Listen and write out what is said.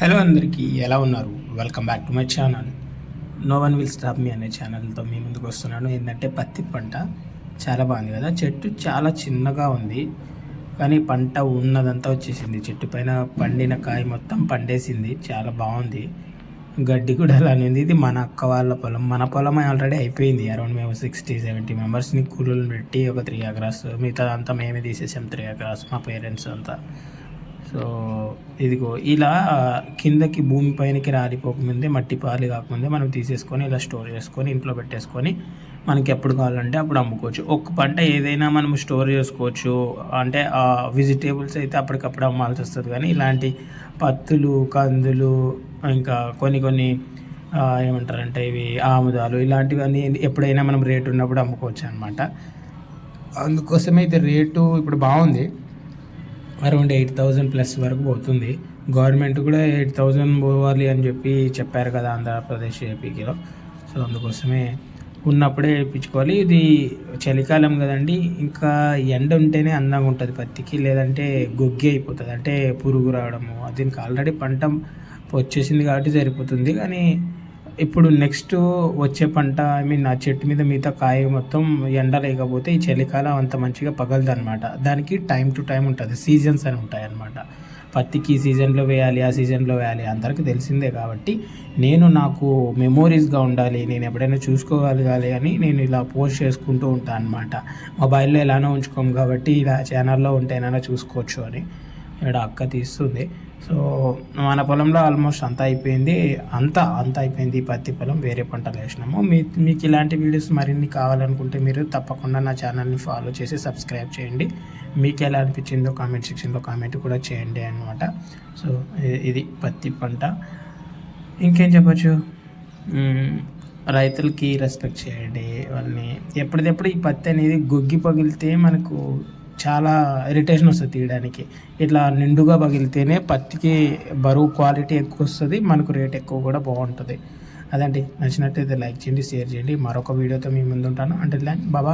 Hello అందరికీ ఎలా ఉన్నారు? Welcome back to my channel no one will stop me అనే ఛానల్తో మీ ముందుకు వస్తున్నాను. ఏంటంటే పత్తి పంట చాలా బాగుంది కదా? చెట్టు చాలా చిన్నగా ఉంది. కానీ పంట ఉన్నదంతా వచ్చేసింది. చెట్టు పైన పండిన కాయ మొత్తం పండేసింది. చాలా బాగుంది. గడ్డి కూడా అలానే ఉంది. ఇది మన అక్క వాళ్ళ పొలం. మన పొలం ఆల్రెడీ అయిపోయింది. అరౌండ్ మేము సిక్స్టీ సెవెంటీ మెంబర్స్ని కూలీలు పెట్టి ఒక త్రీ ఎకరాస్ మిగతా అంతా మేమే తీసేసాం. త్రీ ఎకరాస్ మా పేరెంట్స్ అంతా. సో ఇదిగో ఇలా కిందకి భూమి పైనకి రాలిపోకముందే మట్టి పాలు కాకముందే మనం తీసేసుకొని ఇలా స్టోర్ చేసుకొని ఇంట్లో పెట్టేసుకొని మనకి ఎప్పుడు కావాలంటే అప్పుడు అమ్ముకోవచ్చు. ఒక్క పంట ఏదైనా మనం స్టోర్ చేసుకోవచ్చు. అంటే ఆ వెజిటేబుల్స్ అయితే అప్పటికప్పుడు అమ్మాల్సి వస్తుంది. కానీ ఇలాంటి పత్తులు కందులు ఇంకా కొన్ని కొన్ని ఏమంటారంటే ఇవి ఆముదాలు ఇలాంటివన్నీ ఎప్పుడైనా మనం రేటు ఉన్నప్పుడు అమ్ముకోవచ్చు అనమాట అందుకోసమైతే అయితే రేటు ఇప్పుడు బాగుంది. అరౌండ్ ఎయిట్ థౌజండ్ ప్లస్ వరకు పోతుంది. గవర్నమెంట్ కూడా ఎయిట్ థౌజండ్ పోవాలి అని చెప్పి చెప్పారు కదా ఆంధ్రప్రదేశ్ ఏపీకిలో సో అందుకోసమే ఉన్నప్పుడే వేయించుకోవాలి. ఇది చలికాలం కదండి. ఇంకా ఎండ ఉంటేనే అందంగా ఉంటుంది పత్తికి. లేదంటే గొగ్గి అయిపోతుంది. అంటే పురుగు రావడము. దీనికి ఆల్రెడీ పంట వచ్చేసింది కాబట్టి సరిపోతుంది. కానీ ఇప్పుడు నెక్స్ట్ వచ్చే పంట ఐ మీన్ ఆ చెట్టు మీద మిగతా కాయ మొత్తం ఎండ లేకపోతే ఈ చలికాలం అంత మంచిగా పగలదు అనమాట దానికి టైం టు టైం ఉంటుంది. సీజన్స్ అని ఉంటాయి అనమాట పత్తికి ఈ సీజన్లో వేయాలి ఆ సీజన్లో వేయాలి అందరికీ తెలిసిందే కాబట్టి నేను నాకు మెమోరీస్గా ఉండాలి నేను ఎప్పుడైనా చూసుకోగలగాలి అని నేను ఇలా పోస్ట్ చేసుకుంటూ ఉంటాను అనమాట మొబైల్లో ఎలానో ఉంచుకోము కాబట్టి ఇలా ఛానల్లో ఉంటేనైనా చూసుకోవచ్చు అని. ఇక్కడ అక్క తీస్తుంది. సో మన పొలంలో ఆల్మోస్ట్ అంతా అయిపోయింది. అంతా అంతా అయిపోయింది ఈ పత్తి పొలం. వేరే పంటలు వేసినాము. మీ మీకు ఇలాంటి వీడియోస్ మరిన్ని కావాలనుకుంటే మీరు తప్పకుండా నా ఛానల్ని ఫాలో చేసి సబ్స్క్రైబ్ చేయండి. మీకు ఎలా అనిపించిందో కామెంట్ సెక్షన్లో కామెంట్ కూడా చేయండి అనమాట సో ఇది పత్తి పంట. ఇంకేం చెప్పచ్చు? రైతులకి రెస్పెక్ట్ చేయండి. వాళ్ళని ఎప్పటిదప్పుడు ఈ పత్తి అనేది గొగ్గి పగిలితే మనకు చాలా ఇరిటేషన్ వస్తుంది తీయడానికి. ఇట్లా నిండుగా పగిలితేనే పత్తికి బరువు క్వాలిటీ ఎక్కువ వస్తుంది మనకు రేట్ ఎక్కువ కూడా బాగుంటుంది. అదండి. నచ్చినట్టయితే లైక్ చేయండి షేర్ చేయండి. మరొక వీడియోతో మీ ముందు ఉంటాను అంటే బాబా